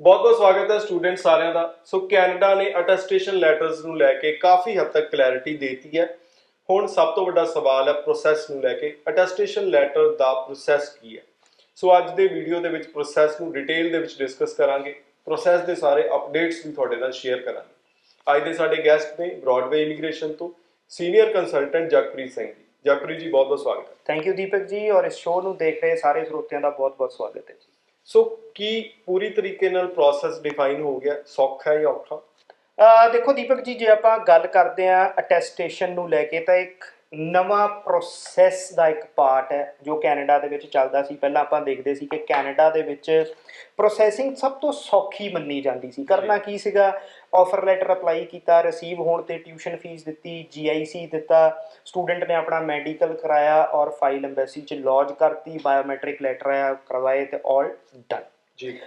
ਬਹੁਤ ਬਹੁਤ ਸਵਾਗਤ ਹੈ ਸਟੂਡੈਂਟ ਸਾਰਿਆਂ ਦਾ। ਸੋ ਕੈਨੇਡਾ ਨੇ ਅਟੈਸਟੇਸ਼ਨ ਲੈਟਰਸ ਨੂੰ ਲੈ ਕੇ ਕਾਫੀ ਹੱਦ ਤੱਕ ਕਲੈਰਿਟੀ ਦਿੱਤੀ ਹੈ। ਹੁਣ ਸਭ ਤੋਂ ਵੱਡਾ ਸਵਾਲ ਹੈ ਪ੍ਰੋਸੈਸ ਨੂੰ ਲੈ ਕੇ। ਅਟੈਸਟੇਸ਼ਨ ਲੈਟਰ ਦਾ ਪ੍ਰੋਸੈਸ ਕੀ ਹੈ? ਸੋ ਅੱਜ ਦੇ ਵੀਡੀਓ ਦੇ ਵਿੱਚ ਪ੍ਰੋਸੈਸ ਨੂੰ ਡਿਟੇਲ ਦੇ ਵਿੱਚ ਡਿਸਕਸ ਕਰਾਂਗੇ। ਪ੍ਰੋਸੈਸ ਦੇ ਸਾਰੇ ਅਪਡੇਟਸ ਵੀ ਤੁਹਾਡੇ ਨਾਲ ਸ਼ੇਅਰ ਕਰਾਂਗੇ। ਅੱਜ ਦੇ ਸਾਡੇ ਗੈਸਟ ਨੇ ਬ੍ਰੌਡਵੇ ਇਮੀਗ੍ਰੇਸ਼ਨ ਤੋਂ ਸੀਨੀਅਰ ਕੰਸਲਟੈਂਟ ਜਗਪ੍ਰੀਤ ਸਿੰਘ ਜੀ। ਜਗਪ੍ਰੀਤ ਜੀ, ਬਹੁਤ ਬਹੁਤ ਸਵਾਗਤ ਹੈ। ਥੈਂਕ ਯੂ ਦੀਪਕ ਜੀ। ਔਰ ਇਸ ਸ਼ੋਅ ਨੂੰ ਦੇਖ ਰਹੇ ਸਾਰੇ ਸਰੋਤਿਆਂ ਦਾ ਬਹੁਤ-ਬਹੁਤ ਸਵਾਗਤ ਹੈ ਜੀ। ਸੋ ਕੀ ਪੂਰੀ ਤਰੀਕੇ ਨਾਲ ਪ੍ਰੋਸੈਸ ਡਿਫਾਈਨ ਹੋ ਗਿਆ? ਸੌਖਾ ਹੈ ਜਾਂ ਔਖਾ? ਦੇਖੋ ਦੀਪਕ ਜੀ, ਜੇ ਆਪਾਂ ਗੱਲ ਕਰਦੇ ਆ ਅਟੈਸਟੇਸ਼ਨ ਨੂੰ ਲੈ ਕੇ ਤਾਂ ਇੱਕ ਨਵਾਂ ਪ੍ਰੋਸੈਸ ਦਾ ਇੱਕ ਪਾਰਟ ਹੈ ਜੋ ਕੈਨੇਡਾ ਦੇ ਵਿੱਚ ਚੱਲਦਾ ਸੀ। ਪਹਿਲਾਂ ਆਪਾਂ ਦੇਖਦੇ ਸੀ ਕਿ ਕੈਨੇਡਾ ਦੇ ਵਿੱਚ ਪ੍ਰੋਸੈਸਿੰਗ ਸਭ ਤੋਂ ਸੌਖੀ ਮੰਨੀ ਜਾਂਦੀ ਸੀ। ਕਰਨਾ ਕੀ ਸੀਗਾ? ਆਫਰ ਲੈਟਰ ਅਪਲਾਈ ਕੀਤਾ ਰਿਸੀਵ ਹੋਣ ਤੇ ਟਿਊਸ਼ਨ ਫੀਸ ਦਿੱਤੀ ਜੀਆਈਸੀ ਦਿੱਤਾ ਸਟੂਡੈਂਟ ਨੇ ਆਪਣਾ ਮੈਡੀਕਲ ਕਰਾਇਆ ਔਰ ਫਾਈਲ ਐਮਬੈਸੀ ਚ ਲੌਜ ਕਰਤੀ ਬਾਇਓਮੈਟ੍ਰਿਕ ਲੈਟਰ ਆਇਆ ਕਰਵਾਏ ਤੇ ਆਲ ਡਨ ਜੀ।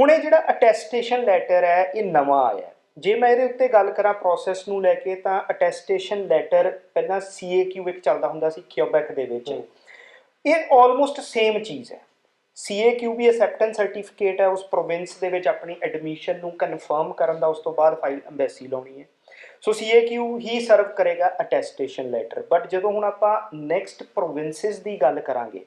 ਹੁਣ ਇਹ ਜਿਹੜਾ ਅਟੈਸਟੇਸ਼ਨ ਲੈਟਰ ਹੈ ਇਹ ਨਵਾਂ ਆਇਆ। ਜੇ ਮੈਂ ਇਹਦੇ ਉੱਤੇ ਗੱਲ ਕਰਾਂ ਪ੍ਰੋਸੈਸ ਨੂੰ ਲੈ ਕੇ ਤਾਂ ਅਟੈਸਟੇਸ਼ਨ ਲੈਟਰ ਪਹਿਲਾਂ CAQ ਵਿੱਚ ਚੱਲਦਾ ਹੁੰਦਾ ਸੀ ਕਿਊਬੈਕ ਦੇ ਵਿੱਚ। ਇਹ ਆਲਮੋਸਟ ਸੇਮ ਚੀਜ਼ ਹੈ। CAQ ਵੀ ਅਸੈਪਟੈਂਸ ਸਰਟੀਫਿਕੇਟ ਹੈ ਉਸ ਪ੍ਰੋਵਿੰਸ ਦੇ ਵਿੱਚ ਆਪਣੀ ਐਡਮਿਸ਼ਨ ਨੂੰ ਕਨਫਰਮ ਕਰਨ ਦਾ ਉਸ ਤੋਂ ਬਾਅਦ ਫਾਈਲ ਐਮਬੈਸੀ ਲਾਉਣੀ ਹੈ। ਸੋ CAQ ਹੀ ਸਰਵ ਕਰੇਗਾ ਅਟੈਸਟੇਸ਼ਨ ਲੈਟਰ ਬਟ ਜਦੋਂ ਹੁਣ ਆਪਾਂ ਨੈਕਸਟ ਪ੍ਰੋਵਿੰਸਸ ਦੀ ਗੱਲ ਕਰਾਂਗੇ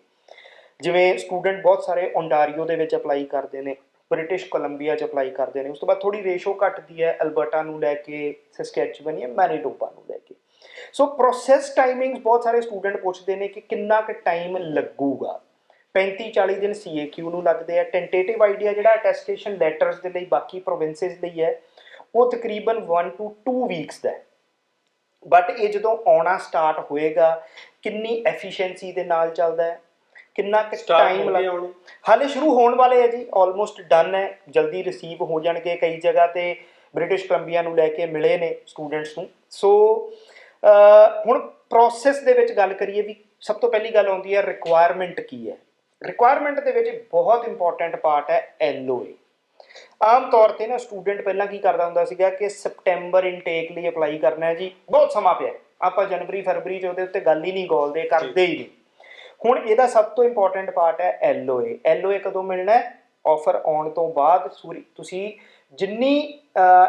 ਜਿਵੇਂ ਸਟੂਡੈਂਟ ਬਹੁਤ ਸਾਰੇ ਓਨਟਾਰੀਓ ਦੇ ਵਿੱਚ ਅਪਲਾਈ ਕਰਦੇ ਨੇ ਬ੍ਰਿਟਿਸ਼ ਕੋਲੰਬੀਆ ਚ ਅਪਲਾਈ ਕਰਦੇ ਨੇ। ਉਸ ਤੋਂ ਬਾਅਦ ਥੋੜੀ ਰੇਸ਼ੋ ਘਟਦੀ ਹੈ, ਅਲਬਰਟਾ ਨੂੰ ਲੈ ਕੇ ਸਸਕੈਚੁਅਨ ਜਾਂ ਮੈਨੀਟੋਬਾ ਨੂੰ ਲੈ ਕੇ। ਸੋ ਪ੍ਰੋਸੈਸ ਟਾਈਮਿੰਗਸ ਬਹੁਤ ਸਾਰੇ ਸਟੂਡੈਂਟ ਪੁੱਛਦੇ ਨੇ ਕਿ ਕਿੰਨਾ ਕੁ ਟਾਈਮ ਲੱਗੂਗਾ। 35 40 ਦਿਨ CAQ ਨੂੰ ਲੱਗਦੇ ਆ। ਟੈਂਟੇਟਿਵ ਆਈਡੀਆ ਜਿਹੜਾ ਅਟੈਸਟੇਸ਼ਨ ਲੈਟਰਸ ਦੇ ਲਈ ਬਾਕੀ ਪ੍ਰੋਵਿੰਸਸ ਲਈ ਹੈ, ਉਹ ਤਕਰੀਬਨ 1 ਟੂ 2 ਵੀਕਸ ਦਾ ਹੈ। ਬਟ ਇਹ ਜਦੋਂ ਆਉਣਾ ਸਟਾਰਟ ਹੋਏਗਾ, ਕਿੰਨੀ ਐਫੀਸ਼ੀਐਂਸੀ ਦੇ ਨਾਲ ਚੱਲਦਾ ਹੈ ਕਿੰਨਾ ਕੁ ਟਾਈਮ ਹੋ ਲੱਗ ਗਏ ਆਉਣੇ ਹਾਲੇ ਸ਼ੁਰੂ ਹੋਣ ਵਾਲੇ ਹੈ ਜੀ ਆਲਮੋਸਟ ਡਨ ਹੈ ਜਲਦੀ ਰਿਸੀਵ ਹੋ ਜਾਣਗੇ ਕਈ ਜਗ੍ਹਾ ਤੇ ਬ੍ਰਿਟਿਸ਼ ਕੋਲੰਬੀਆ ਨੂੰ ਲੈ ਕੇ ਮਿਲੇ ਨੇ ਸਟੂਡੈਂਟਸ ਨੂੰ। ਸੋ ਹੁਣ ਪ੍ਰੋਸੈਸ ਦੇ ਵਿੱਚ ਗੱਲ ਕਰੀਏ ਵੀ ਸਭ ਤੋਂ ਪਹਿਲੀ ਗੱਲ ਆਉਂਦੀ ਹੈ ਰਿਕੁਆਇਰਮੈਂਟ ਕੀ ਹੈ। ਰਿਕੁਆਇਰਮੈਂਟ ਦੇ ਵਿੱਚ ਬਹੁਤ ਇੰਪੋਰਟੈਂਟ ਪਾਰਟ ਹੈ ਐਲਓਏ ਆਮ ਤੌਰ ਤੇ ਨਾ ਸਟੂਡੈਂਟ ਪਹਿਲਾਂ ਕੀ ਕਰਦਾ ਹੁੰਦਾ ਸੀਗਾ ਕਿ ਸਪਟੈਂਬਰ ਇਨਟੇਕ ਲਈ ਅਪਲਾਈ ਕਰਨਾ ਹੈ ਜੀ। ਬਹੁਤ ਸਮਾਂ ਪਿਆ। ਆਪਾਂ ਜਨਵਰੀ ਫਰਵਰੀ ਚ ਉਹਦੇ ਉੱਤੇ ਗੱਲ ਹੀ ਨਹੀਂ ਗੋਲਦੇ ਕਰਦੇ ਹੀ ਨਹੀਂ। ਹੁਣ ਇਹਦਾ ਸਭ ਤੋਂ ਇੰਪੋਰਟੈਂਟ ਪਾਰਟ ਹੈ ਐਲਓਏ ਐਲਓਏ ਕਦੋਂ ਮਿਲਣਾ ਹੈ? ਆਫਰ ਆਉਣ ਤੋਂ ਬਾਅਦ ਸੂਰੀ ਤੁਸੀਂ ਜਿੰਨੀ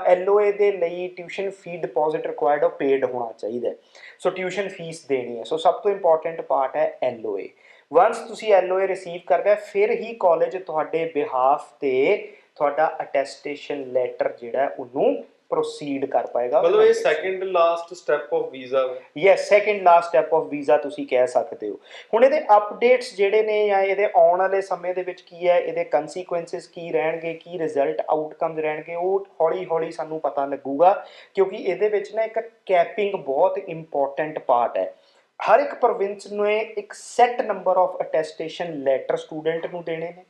ਐਲਓਏ ਦੇ ਲਈ ਟਿਊਸ਼ਨ ਫੀ ਡਿਪੋਜ਼ਿਟ ਰਿਕੁਆਇਰਡ ਉਹ ਪੇਡ ਹੋਣਾ ਚਾਹੀਦਾ ਸੋ ਟਿਊਸ਼ਨ ਫੀਸ ਦੇਣੀ ਹੈ। ਸੋ ਸਭ ਤੋਂ ਇੰਪੋਰਟੈਂਟ ਪਾਰਟ ਹੈ ਐਲਓਏ ਵਾਂਸ ਤੁਸੀਂ ਐਲਓਏ ਰਿਸੀਵ ਕਰਦਾ ਫਿਰ ਹੀ ਕਾਲਜ ਤੁਹਾਡੇ ਬਿਹਾਫ ਤੇ ਤੁਹਾਡਾ ਅਟੈਸਟੇਸ਼ਨ ਲੈਟਰ ਜਿਹੜਾ ਉਹਨੂੰ ਪ੍ਰੋਸੀਡ ਕਰ ਪਾਏਗਾ। ਮਤਲਬ ਇਹ second last step of visa yes second last step of visa ਤੁਸੀਂ ਕਹਿ ਸਕਦੇ ਹੋ। ਹੁਣ ਇਹਦੇ ਅਪਡੇਟਸ ਜਿਹੜੇ ਨੇ ਜਾਂ ਇਹਦੇ ਆਉਣ ਵਾਲੇ ਸਮੇਂ ਦੇ ਵਿੱਚ ਕੀ ਹੈ ਇਹਦੇ ਕਨਸੀਕੁਐਂਸਸ ਕੀ ਰਹਿਣਗੇ ਕੀ ਰਿਜ਼ਲਟ ਆਊਟਕਮਸ ਰਹਿਣਗੇ ਉਹ ਹੌਲੀ ਹੌਲੀ ਸਾਨੂੰ ਪਤਾ ਲੱਗੂਗਾ ਕਿਉਂਕਿ ਇਹਦੇ ਵਿੱਚ ਨਾ ਇੱਕ ਕੈਪਿੰਗ ਬਹੁਤ ਇੰਪੋਰਟੈਂਟ ਪਾਰਟ ਹੈ। ਹਰ ਇੱਕ ਪ੍ਰੋਵਿੰਸ ਨੂੰ ਇੱਕ set number of attestation letter student ਨੂੰ ਦੇਣੇ ਨੇ।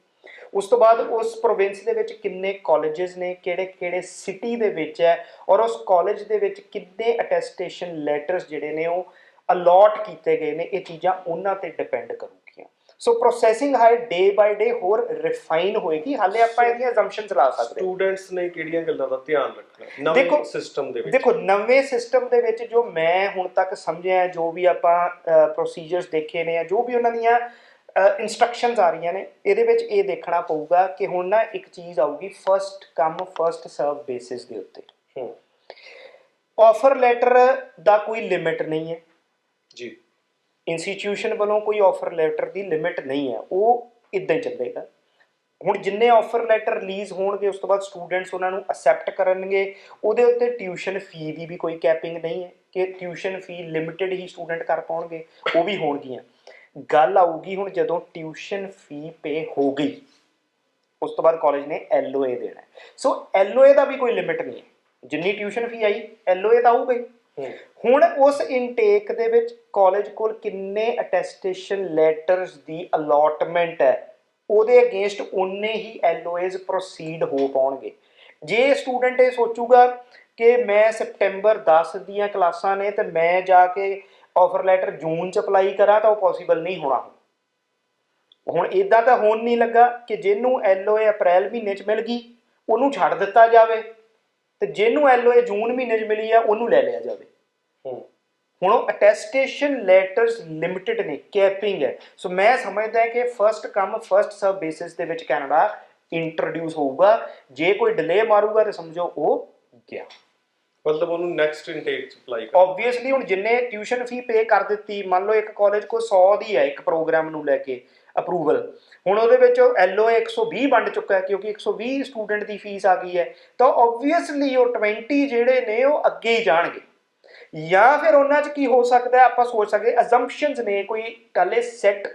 ਉਸ ਤੋਂ ਬਾਅਦ ਉਸ ਪ੍ਰੋਵਿੰਸ ਦੇ ਵਿੱਚ ਕਿੰਨੇ ਕਾਲਜਸ ਨੇ ਕਿਹੜੇ ਕਿਹੜੇ ਸਿਟੀ ਦੇ ਵਿੱਚ ਹੈ ਔਰ ਉਸ ਕਾਲਜ ਦੇ ਵਿੱਚ ਕਿੰਨੇ ਅਟੈਸਟੇਸ਼ਨ ਲੈਟਰਸ ਜਿਹੜੇ ਨੇ ਉਹ ਅਲਾਟ ਕੀਤੇ ਗਏ ਨੇ ਇਹ ਚੀਜ਼ਾਂ ਉਹਨਾਂ ਤੇ depend ਕਰੂਗੀਆਂ। So processing high day by day ਹੋਰ ਰਿਫਾਈਨ ਹੋਏਗੀ ਹਾਲੇ ਆਪਾਂ ਇਹਦੀਆਂ ਅਸੰਪਸ਼ਨਸ ਲਾ ਸਕਦੇ ਹਾਂ। ਸਟੂਡੈਂਟਸ ਨੇ ਕਿਹੜੀਆਂ ਗੱਲਾਂ ਦਾ ਧਿਆਨ ਰੱਖਣਾ ਨਵੇਂ ਸਿਸਟਮ ਦੇ ਵਿੱਚ? ਦੇਖੋ ਨਵੇਂ ਸਿਸਟਮ ਦੇ ਵਿੱਚ ਜੋ ਮੈਂ ਹੁਣ ਤੱਕ ਸਮਝਿਆ ਹੈ, ਜੋ ਵੀ ਆਪਾਂ ਪ੍ਰੋਸੀਜਰਸ ਦੇਖੇ ਨੇ ਜਾਂ ਜੋ ਵੀ ਉਹਨਾਂ ਦੀਆਂ ਇਨਸਟਰਕਸ਼ਨਸ ਆ ਰਹੀਆਂ ਨੇ ਇਹਦੇ ਵਿੱਚ ਇਹ ਦੇਖਣਾ ਪਊਗਾ ਕਿ ਹੁਣ ਨਾ ਇੱਕ ਚੀਜ਼ ਆਊਗੀ first come first serve basis ਦੇ ਉੱਤੇ। ਹੂੰ। ਆਫਰ ਲੈਟਰ ਦਾ ਕੋਈ ਲਿਮਿਟ ਨਹੀਂ ਹੈ। ਜੀ। ਇੰਸਟੀਚਿਊਸ਼ਨ ਵੱਲੋਂ ਕੋਈ ਆਫਰ ਲੈਟਰ ਦੀ ਲਿਮਿਟ ਨਹੀਂ ਹੈ ਉਹ ਇਦਾਂ ਹੀ ਚੱਲੇਗਾ। ਹੁਣ ਜਿੰਨੇ ਆਫਰ ਲੈਟਰ ਰਿਲੀਜ਼ ਹੋਣਗੇ ਉਸ ਤੋਂ ਬਾਅਦ ਸਟੂਡੈਂਟਸ ਉਹਨਾਂ ਨੂੰ ਅਸੈਪਟ ਕਰਨਗੇ ਉਹਦੇ ਉੱਤੇ ਟਿਊਸ਼ਨ ਫੀ ਦੀ ਵੀ ਕੋਈ ਕੈਪਿੰਗ ਨਹੀਂ ਹੈ ਕਿ ਟਿਊਸ਼ਨ ਫੀ ਲਿਮਿਟਿਡ ਹੀ ਸਟੂਡੈਂਟ ਕਰ ਪਾਉਣਗੇ ਉਹ ਵੀ ਹੋਣਗੀਆਂ। ਗੱਲ ਆਊਗੀ ਹੁਣ ਜਦੋਂ ਟਿਊਸ਼ਨ ਫੀ ਪੇ ਹੋ ਗਈ। ਉਸ ਤੋਂ ਬਾਅਦ ਕਾਲਜ ਨੇ ਐਲਓਏ ਦੇਣਾ। ਸੋ ਐਲਓਏ ਦਾ ਵੀ ਕੋਈ ਲਿਮਿਟ ਨਹੀਂ ਹੈ। ਜਿੰਨੀ ਟਿਊਸ਼ਨ ਫੀ ਆਈ ਐਲਓਏ ਤਾਂ ਆਊਗਾ। ਹੁਣ ਉਸ ਇਨਟੇਕ ਦੇ ਵਿੱਚ ਕਾਲਜ ਕੋਲ ਕਿੰਨੇ ਅਟੈਸਟੇਸ਼ਨ ਲੈਟਰਸ ਦੀ ਅਲਾਟਮੈਂਟ ਹੈ ਉਹਦੇ ਅਗੇਂਸਟ ਉਨੇ ਹੀ ਐਲਓਏਜ਼ ਪ੍ਰੋਸੀਡ ਹੋ ਪਾਉਣਗੇ। ਜੇ ਸਟੂਡੈਂਟ ਇਹ ਸੋਚੂਗਾ ਕਿ ਮੈਂ ਸਪਟੈਂਬਰ 10 ਦੀਆਂ ਕਲਾਸਾਂ ਨੇ ਤੇ ਮੈਂ ਜਾ ਕੇ ਆਫਰ ਲੈਟਰ ਜੂਨ ਚ ਅਪਲਾਈ ਕਰਾਂ ਤਾਂ ਉਹ ਪੋਸੀਬਲ ਨਹੀਂ ਹੋਣਾ। ਹੁਣ ਇਦਾਂ ਤਾਂ ਹੋਣ ਨਹੀਂ ਲੱਗਾ ਕਿ ਜਿਹਨੂੰ ਐਲਓਏ ਅਪ੍ਰੈਲ ਮਹੀਨੇ ਚ ਮਿਲ ਗਈ ਉਹਨੂੰ ਛੱਡ ਦਿੱਤਾ ਜਾਵੇ ਤੇ ਜਿਹਨੂੰ ਐਲਓਏ ਜੂਨ ਮਹੀਨੇ ਚ ਮਿਲੀ ਆ ਉਹਨੂੰ ਲੈ ਲਿਆ ਜਾਵੇ। ਹੁਣ ਉਹ ਅਟੈਸਟੇਸ਼ਨ ਲੈਟਰਸ ਲਿਮਿਟਿਡ ਨੇ ਕੈਪਿੰਗ ਹੈ। ਸੋ ਮੈਂ ਸਮਝਦਾ ਕਿ first come first serve basis ਦੇ ਵਿੱਚ ਕੈਨੇਡਾ ਇੰਟਰੋਡਿਊਸ ਹੋਊਗਾ। ਜੇ ਕੋਈ ਡਿਲੇ ਮਾਰੂਗਾ ਤੇ ਸਮਝੋ ਉਹ ਗਿਆ। ਮਤਲਬ ਉਹਨੂੰ ਨੈਕਸਟ ਇਨਟੇਕ ਚ ਅਪਲਾਈ ਕਰ। ਆਬਵੀਅਸਲੀ ਹੁਣ ਜਿੰਨੇ ਟਿਊਸ਼ਨ ਫੀ ਪੇ ਕਰ ਦਿੱਤੀ, ਮੰਨ ਲਓ ਇੱਕ ਕਾਲਜ ਕੋ 100 ਦੀ ਹੈ ਇੱਕ ਪ੍ਰੋਗਰਾਮ ਨੂੰ ਲੈ ਕੇ ਅਪਰੂਵਲ ਹੁਣ ਉਹਦੇ ਵਿੱਚ ਐਲਓਏ 120 ਵੰਡ ਚੁੱਕਾ ਹੈ ਕਿਉਂਕਿ 120 ਸਟੂਡੈਂਟ ਦੀ ਫੀਸ ਆ ਗਈ ਹੈ, ਤਾਂ ਆਬਵੀਅਸਲੀ ਉਹ 20 ਜਿਹੜੇ ਨੇ ਉਹ ਅੱਗੇ ਹੀ ਜਾਣਗੇ। ਜਾਂ ਫਿਰ ਉਹਨਾਂ 'ਚ ਕੀ ਹੋ ਸਕਦਾ ਆਪਾਂ ਸੋਚ ਸਕਦੇ ਅਜ਼ੰਪਸ਼ਨਸ ਨੇ, ਕੋਈ ਕੱਲੇ ਸੈਟ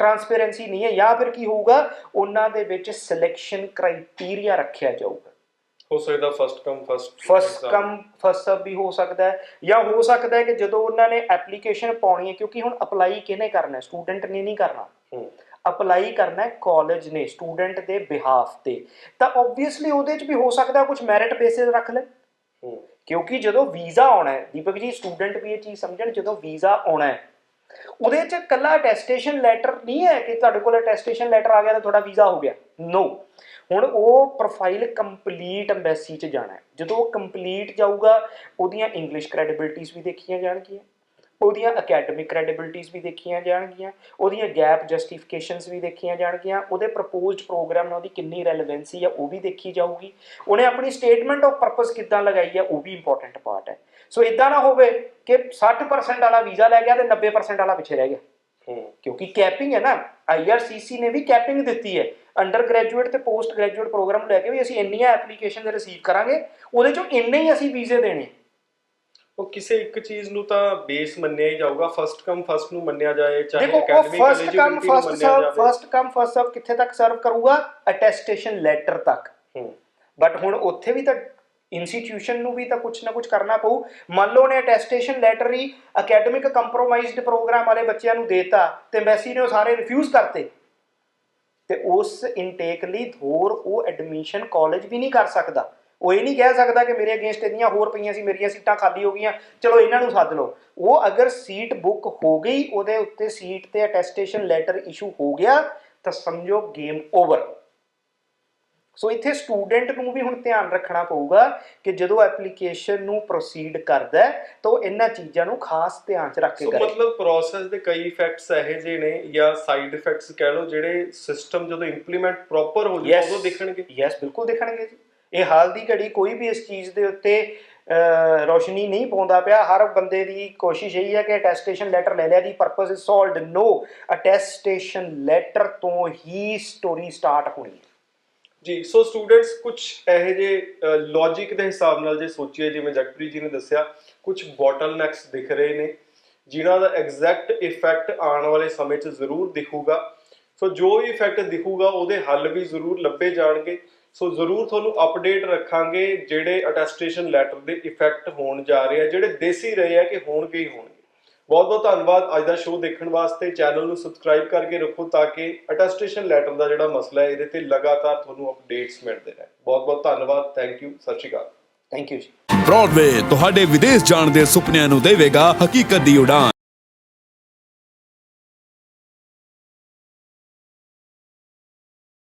ਟਰਾਂਸਪੇਰੈਂਸੀ ਨਹੀਂ ਹੈ, ਜਾਂ ਫਿਰ ਕੀ ਹੋਊਗਾ, ਉਹਨਾਂ ਦੇ ਵਿੱਚ ਸਿਲੈਕਸ਼ਨ ਕ੍ਰਾਈਟੇਰੀਆ ਰੱਖਿਆ ਜਾਊਗਾ। ਹੋ ਸਕਦਾ first come first first come first serve ਵੀ ਹੋ ਸਕਦਾ ਹੈ। ਜਾਂ ਹੋ ਸਕਦਾ ਹੈ ਕਿ ਜਦੋਂ ਉਹਨਾਂ ਨੇ ਐਪਲੀਕੇਸ਼ਨ ਪਾਉਣੀ ਹੈ ਕਿਉਂਕਿ ਹੁਣ ਅਪਲਾਈ ਕਿਹਨੇ ਕਰਨਾ ਸਟੂਡੈਂਟ ਨੇ ਨਹੀਂ ਕਰਨਾ। ਅਪਲਾਈ ਕਰਨਾ ਹੈ ਕਾਲਜ ਨੇ ਸਟੂਡੈਂਟ ਦੇ ਬਿਹਾਫ ਤੇ। ਤਾਂ ਆਬਵੀਅਸਲੀ ਉਹਦੇ 'ਚ ਵੀ ਹੋ ਸਕਦਾ ਕੁਝ ਮੈਰਿਟ ਬੇਸਿਸ ਰੱਖ ਲੈ। ਕਿਉਂਕਿ ਜਦੋਂ ਵੀਜ਼ਾ ਆਉਣਾ ਹੈ ਦੀਪਕ ਜੀ ਸਟੂਡੈਂਟ ਵੀ ਇਹ ਚੀਜ਼ ਸਮਝਣ ਜਦੋਂ ਵੀਜ਼ਾ ਆਉਣਾ ਹੈ ਉਹਦੇ 'ਚ ਕੱਲਾ ਅਟੈਸਟੇਸ਼ਨ ਲੈਟਰ ਨਹੀਂ ਹੈ ਕਿ ਤੁਹਾਡੇ ਕੋਲ ਅਟੈਸਟੇਸ਼ਨ ਲੈਟਰ ਆ ਗਿਆ ਤਾਂ ਤੁਹਾਡਾ ਵੀਜ਼ਾ ਹੋ ਗਿਆ। ਨੋ ਹੁਣ ਉਹ ਪ੍ਰੋਫਾਈਲ ਕੰਪਲੀਟ ਐਮਬੈਸੀ 'ਚ ਜਾਣਾ ਹੈ। ਜਦੋਂ ਉਹ ਕੰਪਲੀਟ ਜਾਊਗਾ ਉਹਦੀਆਂ ਇੰਗਲਿਸ਼ ਕ੍ਰੈਡੀਬਿਲਟੀਆਂ ਵੀ ਦੇਖੀਆਂ ਜਾਣਗੀਆਂ ਉਹਦੀਆਂ ਅਕੈਡਮਿਕ ਕ੍ਰੈਡੀਬਿਲਟੀਆਂ ਵੀ ਦੇਖੀਆਂ ਜਾਣਗੀਆਂ ਉਹਦੀਆਂ ਗੈਪ ਜਸਟੀਫਿਕੇਸ਼ਨਸ ਵੀ ਦੇਖੀਆਂ ਜਾਣਗੀਆਂ ਉਹਦੇ ਪ੍ਰਪੋਜ਼ਡ ਪ੍ਰੋਗਰਾਮ ਨਾਲ ਉਹਦੀ ਕਿੰਨੀ ਰੈਲੇਵੈਂਸੀ ਆ ਉਹ ਵੀ ਦੇਖੀ ਜਾਊਗੀ। ਉਹਨੇ ਆਪਣੀ ਸਟੇਟਮੈਂਟ ਆਫ ਪਰਪਸ ਕਿੱਦਾਂ ਲਗਾਈ ਆ ਉਹ ਵੀ ਇੰਪੋਰਟੈਂਟ ਪਾਰਟ ਹੈ। ਸੋ ਇਦਾਂ ਨਾ ਹੋਵੇ ਕਿ 60% ਵਾਲਾ ਵੀਜ਼ਾ ਲੈ ਗਿਆ ਤੇ 90% ਵਾਲਾ ਪਿੱਛੇ ਰਹਿ ਗਿਆ। ਕਿਉਂਕਿ ਕੈਪਿੰਗ ਹੈ ਨਾ ਆਈਆਰਸੀਸੀ ਨੇ ਵੀ ਕੈਪਿੰਗ ਦਿੱਤੀ ਹੈ। ਅੰਡਰ ਗ੍ਰੈਜੂਏਟ ਤੇ ਪੋਸਟ ਗ੍ਰੈਜੂਏਟ ਪ੍ਰੋਗਰਾਮ ਲੈ ਕੇ ਵੀ ਅਸੀਂ ਇੰਨੀਆਂ ਐਪਲੀਕੇਸ਼ਨ ਰਿਸੀਵ ਕਰਾਂਗੇ ਉਹਦੇ ਚੋਂ ਇੰਨੇ ਹੀ ਅਸੀਂ ਵੀਜ਼ੇ ਦੇਣੇ। ਉਹ ਕਿਸੇ ਇੱਕ ਚੀਜ਼ ਨੂੰ ਤਾਂ ਬੇਸ ਮੰਨਿਆ ਹੀ ਜਾਊਗਾ ਫਸਟ ਕਮ ਫਸਟ ਨੂੰ ਮੰਨਿਆ ਜਾਏ ਚਾਹੇ ਅਕੈਡਮਿਕ ਐਲੀਜੀਬਿਲਟੀ ਨੂੰ ਮੰਨਿਆ ਸਰਵ ਜਾਵੇ। ਫਸਟ ਕਮ ਫਸਟ ਸਰਵ ਕਿੱਥੇ ਤੱਕ ਸਰਵ ਕਰੂਗਾ? ਅਟੈਸਟੇਸ਼ਨ ਲੈਟਰ ਤੱਕ। ਬਟ ਹੁਣ ਉੱਥੇ ਵੀ ਤਾਂ ਇੰਸਟੀਟਿਊਸ਼ਨ ਨੂੰ ਵੀ ਤਾਂ ਕੁਝ ਨਾ ਕੁਝ ਕਰਨਾ ਪਊ। ਮੰਨ ਲਓ ਨੇ ਅਟੈਸਟੇਸ਼ਨ ਲੈਟਰ ਹੀ ਅਕੈਡਮਿਕ ਕੰਪਰੋਮਾਈਜ਼ਡ ਪ੍ਰੋਗਰਾਮ ਵਾਲੇ ਬੱਚਿਆਂ ਨੂੰ ਦੇਤਾ ਤੇ ਐਮਬੈਸੀ ਨੇ ਉਹ ਸਾਰੇ ਰਿਫਿਊਜ਼ ਕਰਤੇ। ਤੇ ਉਸ ਇਨਟੇਕ ਲਈ ਹੋਰ ਉਹ ਐਡਮਿਸ਼ਨ ਕਾਲਜ ਵੀ ਨਹੀਂ ਕਰ ਸਕਦਾ। ਉਹ ਇਹ ਨਹੀਂ ਕਹਿ ਸਕਦਾ ਕਿ ਮੇਰੇ ਅਗੇਂਸਟ ਇੰਨੀਆਂ ਹੋਰ ਪਈਆਂ ਸੀ, ਮੇਰੀਆਂ ਸੀਟਾਂ ਖਾਲੀ ਹੋ ਗਈਆਂ। ਚਲੋ, ਇਹਨਾਂ ਨੂੰ ਸੱਦ ਲਓ। ਉਹ ਅਗਰ ਸੀਟ ਬੁੱਕ ਹੋ ਗਈ, ਉਹਦੇ ਉੱਤੇ ਸੀਟ ਤੇ ਅਟੈਸਟੇਸ਼ਨ ਲੈਟਰ ਇਸ਼ੂ ਹੋ ਗਿਆ, ਤਾਂ ਸਮਝੋ ਗੇਮ ਓਵਰ ਸੋ ਇੱਥੇ ਸਟੂਡੈਂਟ ਨੂੰ ਵੀ ਹੁਣ ਧਿਆਨ ਰੱਖਣਾ ਪਊਗਾ ਕਿ ਜਦੋਂ ਐਪਲੀਕੇਸ਼ਨ ਨੂੰ ਪ੍ਰੋਸੀਡ ਕਰਦਾ ਹੈ ਤਾਂ ਉਹ ਇਹਨਾਂ ਚੀਜ਼ਾਂ ਨੂੰ ਖਾਸ ਧਿਆਨ 'ਚ ਰੱਖ ਕੇ ਸੋ ਕਰੇ। ਮਤਲਬ ਪ੍ਰੋਸੈਸ ਦੇ ਕਈ ਇਫੈਕਟਸ ਇਹੋ ਜਿਹੇ ਨੇ ਜਾਂ ਸਾਈਡ ਇਫੈਕਟਸ ਕਹਿ ਲਓ ਜਿਹੜੇ ਸਿਸਟਮ ਜਦੋਂ ਇੰਪਲੀਮੈਂਟ ਪ੍ਰੋਪਰ ਹੋ ਜਾਊਗਾ ਉਦੋਂ ਦਿਖਣਗੇ? ਯੈਸ ਬਿਲਕੁਲ ਦਿਖਣਗੇ ਜੀ। ਇਹ ਹਾਲ ਦੀ ਘੜੀ ਕੋਈ ਵੀ ਇਸ ਚੀਜ਼ ਦੇ ਉੱਤੇ ਰੋਸ਼ਨੀ ਨਹੀਂ ਪਾਉਂਦਾ ਪਿਆ। ਹਰ ਬੰਦੇ ਦੀ ਕੋਸ਼ਿਸ਼ ਇਹੀ ਹੈ ਕਿ ਅਟੈਸਟੇਸ਼ਨ ਲੈਟਰ ਲੈ ਲਿਆ। The purpose is solved no attestation letter ਤੋਂ ਹੀ ਸਟੋਰੀ ਸਟਾਰਟ ਹੋਣੀ ਹੈ। ਜੀ ਸੋ ਸਟੂਡੈਂਟਸ ਕੁਝ ਇਹੋ ਜਿਹੇ ਲੌਜੀਕ ਦੇ ਹਿਸਾਬ ਨਾਲ ਜੇ ਸੋਚੀਏ, ਜਿਵੇਂ ਜਗਪ੍ਰੀਤ ਜੀ ਨੇ ਦੱਸਿਆ ਕੁਝ ਬੋਟਲਨੈਕਸ ਦਿਖ ਰਹੇ ਨੇ, ਜਿਨ੍ਹਾਂ ਦਾ ਐਗਜ਼ੈਕਟ ਇਫੈਕਟ ਆਉਣ ਵਾਲੇ ਸਮੇਂ 'ਚ ਜ਼ਰੂਰ ਦਿਖੂਗਾ। ਸੋ ਜੋ ਵੀ ਇਫੈਕਟ ਦਿਖੂਗਾ, ਉਹਦੇ ਹੱਲ ਵੀ ਜ਼ਰੂਰ ਲੱਭੇ ਜਾਣਗੇ। ਸੋ ਜ਼ਰੂਰ ਤੁਹਾਨੂੰ ਅਪਡੇਟ ਰੱਖਾਂਗੇ ਜਿਹੜੇ ਅਟੈਸਟੇਸ਼ਨ ਲੈਟਰ ਦੇ ਇਫੈਕਟ ਹੋਣ ਜਾ ਰਹੇ ਆ, ਜਿਹੜੇ ਦੇਸੀ ਰਹੇ ਆ ਕਿ ਹੋਣਗੇ ਹੀ ਹੋਣਗੇ। ਬਹੁਤ ਬਹੁਤ ਧੰਨਵਾਦ ਅੱਜ ਦਾ ਸ਼ੋਅ ਦੇਖਣ ਵਾਸਤੇ। ਚੈਨਲ ਨੂੰ ਸਬਸਕ੍ਰਾਈਬ ਕਰਕੇ ਰੱਖੋ ਤਾਂ ਕਿ ਅਟੈਸਟੇਸ਼ਨ ਲੈਟਰ ਦਾ ਜਿਹੜਾ ਮਸਲਾ ਹੈ, ਇਹਦੇ ਤੇ ਲਗਾਤਾਰ ਤੁਹਾਨੂੰ ਅਪਡੇਟਸ ਮਿਲਦੇ ਰਹਿਣ। ਬਹੁਤ ਬਹੁਤ ਧੰਨਵਾਦ। Thank you Sat Shri Akal. Thank you ਜੀ ਬ੍ਰੌਡਵੇ ਤੁਹਾਡੇ ਵਿਦੇਸ਼ ਜਾਣ ਦੇ ਸੁਪਨਿਆਂ ਨੂੰ ਦੇਵੇਗਾ ਹਕੀਕਤ ਦੀ ਉਡਾਨ।